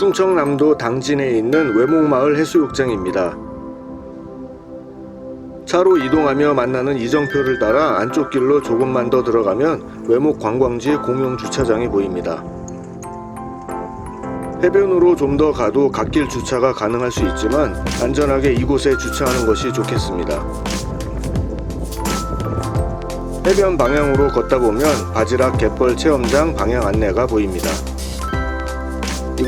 충청남도 당진에 있는 외목마을 해수욕장입니다. 차로 이동하며 만나는 이정표를 따라 안쪽 길로 조금만 더 들어가면 외목 관광지 공용 주차장이 보입니다. 해변으로 좀 더 가도 갓길 주차가 가능할 수 있지만 안전하게 이곳에 주차하는 것이 좋겠습니다. 해변 방향으로 걷다 보면 바지락 갯벌 체험장 방향 안내가 보입니다.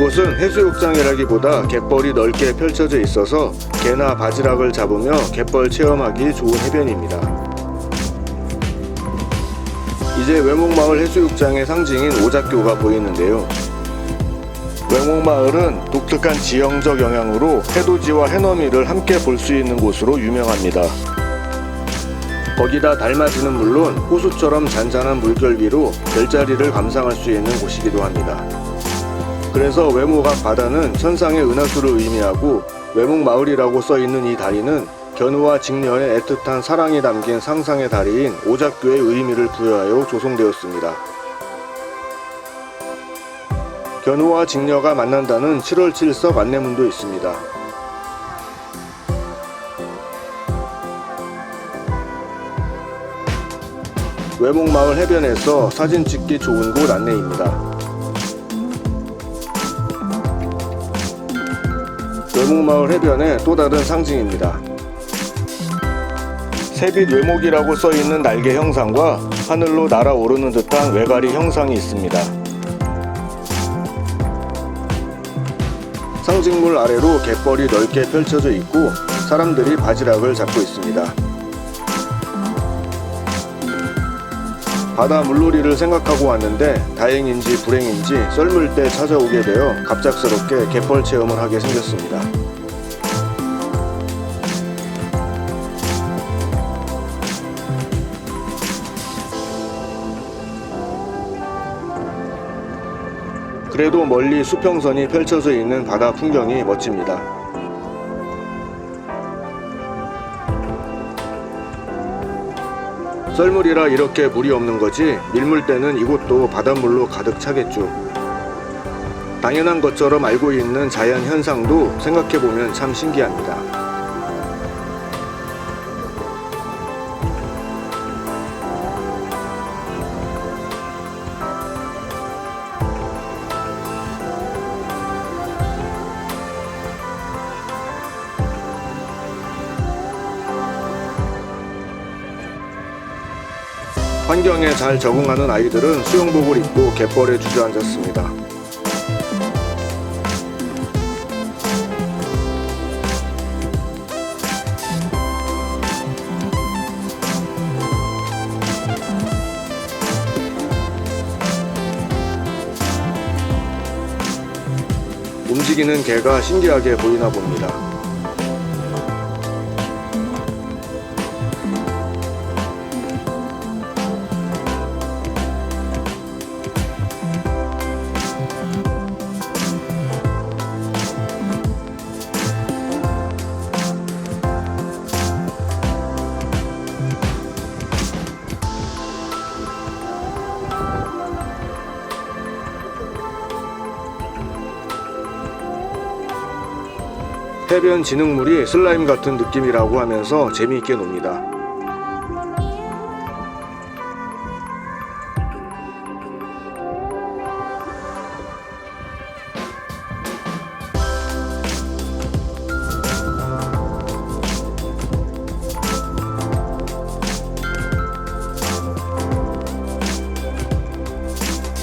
이곳은 해수욕장이라기보다 갯벌이 넓게 펼쳐져 있어서 개나 바지락을 잡으며 갯벌 체험하기 좋은 해변입니다. 이제 외목마을 해수욕장의 상징인 오작교가 보이는데요. 외목마을은 독특한 지형적 영향으로 해돋이와 해넘이를 함께 볼 수 있는 곳으로 유명합니다. 거기다 달맞이는 물론 호수처럼 잔잔한 물결 위로 별자리를 감상할 수 있는 곳이기도 합니다. 그래서 외목 앞 바다는 천상의 은하수를 의미하고 외목 마을이라고 써 있는 이 다리는 견우와 직녀의 애틋한 사랑이 담긴 상상의 다리인 오작교의 의미를 부여하여 조성되었습니다. 견우와 직녀가 만난다는 7월 7석 안내문도 있습니다. 외목마을 해변에서 사진 찍기 좋은 곳 안내입니다. 외목마을 해변의 또 다른 상징입니다. 새빛 외목이라고 써 있는 날개 형상과 하늘로 날아오르는 듯한 외가리 형상이 있습니다. 상징물 아래로 갯벌이 넓게 펼쳐져 있고 사람들이 바지락을 잡고 있습니다. 바다 물놀이를 생각하고 왔는데 다행인지 불행인지 썰물 때 찾아오게 되어 갑작스럽게 갯벌 체험을 하게 생겼습니다. 그래도 멀리 수평선이 펼쳐져 있는 바다 풍경이 멋집니다. 썰물이라 이렇게 물이 없는 거지 밀물 때는 이곳도 바닷물로 가득 차겠죠. 당연한 것처럼 알고 있는 자연 현상도 생각해보면 참 신기합니다. 환경에 잘 적응하는 아이들은 수영복을 입고 갯벌에 주저앉았습니다. 움직이는 개가 신기하게 보이나 봅니다. 해변 진흙물이 슬라임 같은 느낌이라고 하면서 재미있게 놉니다.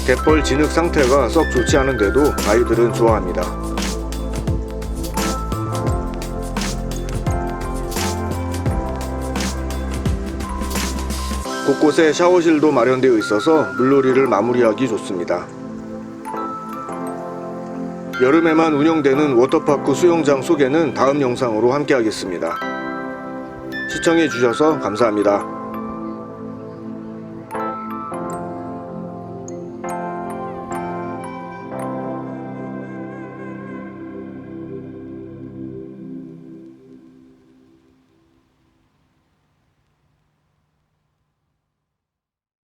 갯벌 진흙 상태가 썩 좋지 않은데도 아이들은 좋아합니다. 곳곳에 샤워실도 마련되어 있어서 물놀이를 마무리하기 좋습니다. 여름에만 운영되는 워터파크 수영장 소개는 다음 영상으로 함께 하겠습니다. 시청해 주셔서 감사합니다.